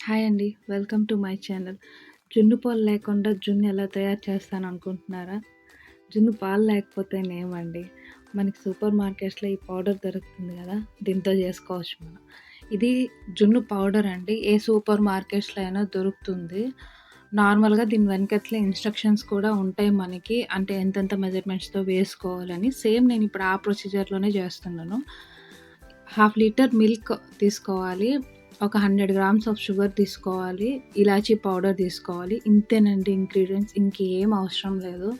Hi అండి. Welcome to my channel. జున్ను పాలు లేకుండా జున్ను ఎలా తయారు చేస్తాను అనుకుంటున్నారా? జున్ను పాలు లేకపోతేనేమండి మనకి సూపర్ మార్కెట్స్‌లో ఈ పౌడర్ దొరుకుతుంది కదా దీంతో చేసుకోవచ్చు మనం. ఇది జున్ను పౌడర్ అండి. ఏ సూపర్ మార్కెట్స్‌లో అయినా దొరుకుతుంది. నార్మల్‌గా దీని వెనకట్లే ఇన్‌స్ట్రక్షన్స్ కూడా ఉంటాయి మనకి. అంటే ఎంతెంత మెజర్‌మెంట్స్‌తో వేసుకోవాలని. సేమ్ నేను ఇప్పుడు ఆ ప్రొసీజర్‌లోనే చేస్తున్నాను హాఫ్ లీటర్ మిల్క్ తీసుకోవాలి. ఒక 100 గ్రామ్స్ ఆఫ్ షుగర్ తీసుకోవాలి. ఇలాచీ పౌడర్ తీసుకోవాలి. ఇంతేనండి ఇంగ్రీడియెంట్స్. ఇంకేం అవసరం లేదు.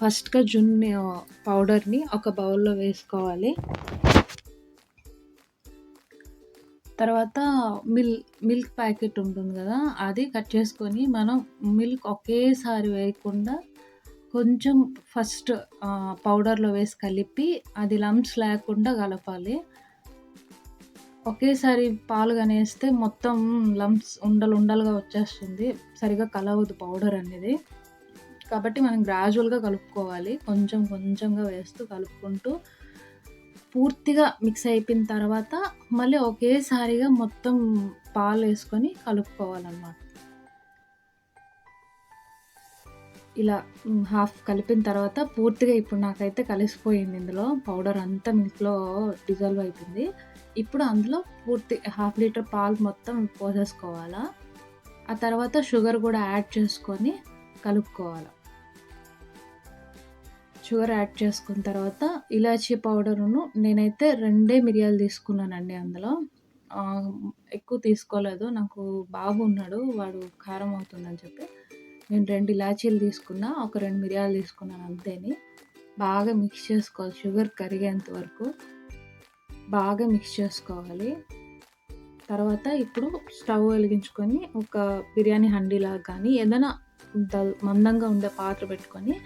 ఫస్ట్‌గా జున్ను పౌడర్‌ని ఒక బౌల్‌లో వేసుకోవాలి. తర్వాత మిల్ మిల్క్ ప్యాకెట్ ఉంటుంది కదా అది కట్ చేసుకొని మనం మిల్క్ ఒకేసారి వేయకుండా కొంచెం ఫస్ట్ పౌడర్‌లో వేసి కలిపి అది లంప్స్ లేకుండా కలపాలి. ఒకేసారి పాలు గానేస్తే మొత్తం లంప్స్ ఉండలు ఉండలుగా వచ్చేస్తుంది. సరిగా కలవదు పౌడర్ అనేది. కాబట్టి మనం గ్రాడ్యువల్‌గా కలుపుకోవాలి. కొంచెం కొంచెంగా వేస్తూ కలుపుకుంటూ పూర్తిగా మిక్స్ అయిపోయిన తర్వాత మళ్ళీ ఒకేసారిగా మొత్తం పాలు వేసుకొని కలుపుకోవాలన్నమాట ఇలా హాఫ్ కలిపిన తర్వాత పూర్తిగా ఇప్పుడు నాకైతే కలిసిపోయింది ఇందులో. పౌడర్ అంతా మిల్క్‌లో డిజాల్వ్ అయిపోయింది. ఇప్పుడు అందులో పూర్తి హాఫ్ లీటర్ పాలు మొత్తం పోసేసుకోవాలా. ఆ తర్వాత షుగర్ కూడా యాడ్ చేసుకొని కలుపుకోవాలి షుగర్ యాడ్ చేసుకున్న తర్వాత ఇలాచీ పౌడరును నేనైతే రెండే మిరియాలు తీసుకున్నానండి అందులో. ఎక్కువ తీసుకోలేదు. నాకు బాబు ఉన్నాడు. వాడు కారం అవుతుందని చెప్పి నేను రెండు ఇలాచీలు తీసుకున్నా. ఒక రెండు మిరియాలు తీసుకున్నాను అంతేని. బాగా మిక్స్ చేసుకోవాలి షుగర్ కరిగేంత వరకు. బాగా మిక్స్ చేసుకోవాలి. తర్వాత ఇప్పుడు స్టవ్ వెలిగించుకొని ఒక బిర్యానీ హండీలాగా కానీ ఏదైనా మందంగా ఉండే పాత్ర పెట్టుకొని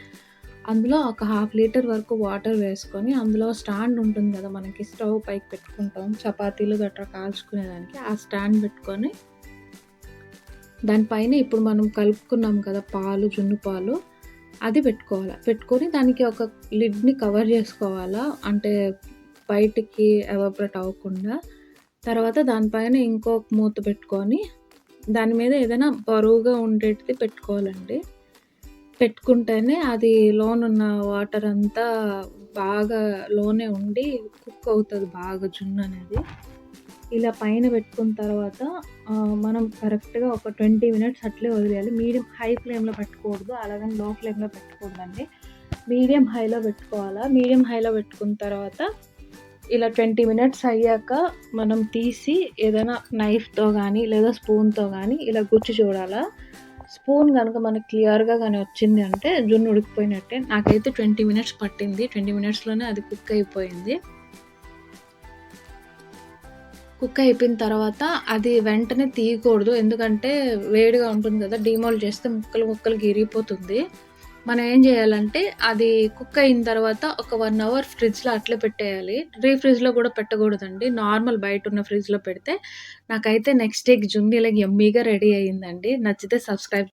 అందులో ఒక హాఫ్ లీటర్ వరకు వాటర్ వేసుకొని అందులో స్టాండ్ ఉంటుంది కదా మనకి స్టవ్ పైకి పెట్టుకుంటాం. చపాతీలు గట్రా కాల్చుకునేదానికి. ఆ స్టాండ్ పెట్టుకొని దానిపైన ఇప్పుడు మనం కలుపుకున్నాం కదా! పాలు, జున్ను పాలు అది పెట్టుకోవాలి పెట్టుకొని దానికి ఒక లిడ్‌ని కవర్ చేసుకోవాలా అంటే బయటికి ఎవాపరేట్ అవ్వకుండా. తర్వాత దానిపైన ఇంకొక మూత పెట్టుకొని దాని మీద ఏదైనా బరువుగా ఉండేటిది పెట్టుకోవాలండి. పెట్టుకుంటేనే అది లోనున్న వాటర్ అంతా బాగా లోనే ఉండి కుక్ అవుతుంది బాగా జున్ను అనేది. ఇలా పైన పెట్టుకున్న తర్వాత మనం కరెక్ట్‌గా ఒక 20 మినిట్స్ అట్లే వదిలేయాలి. మీడియం హై ఫ్లేమ్‌లో పెట్టకూడదు. అలాగని లో ఫ్లేమ్‌లో పెట్టకూడదండి. మీడియం హైలో పెట్టుకోవాలా. మీడియం హైలో పెట్టుకున్న తర్వాత ఇలా 20 మినిట్స్ అయ్యాక మనం తీసి ఏదైనా నైఫ్‌తో కానీ లేదా స్పూన్‌తో కానీ ఇలా గుచ్చి చూడాలా. స్పూన్ కనుక మనకి క్లియర్‌గా కానీ వచ్చింది అంటే జున్ను ఉడికిపోయినట్టే. నాకైతే 20 మినిట్స్ పట్టింది. 20 మినిట్స్‌లోనే అది కుక్ అయిపోయింది. కుక్ అయిపోయిన తర్వాత అది వెంటనే తీయకూడదు. ఎందుకంటే వేడిగా ఉంటుంది కదా డీమోల్డ్ చేస్తే ముక్కలు ముక్కలు ఇరిగిపోతుంది. మనం ఏం చేయాలంటే అది కుక్ అయిన తర్వాత ఒక వన్ అవర్ ఫ్రిడ్జ్‌లో అట్లే పెట్టేయాలి. రీ ఫ్రిడ్జ్‌లో కూడా పెట్టకూడదండి. నార్మల్ బయట ఉన్న ఫ్రిడ్జ్‌లో పెడితే నాకైతే నెక్స్ట్ డేకి జున్ను ఇలా ఎమ్మీగా రెడీ అయిందండి. నచ్చితే సబ్స్క్రైబ్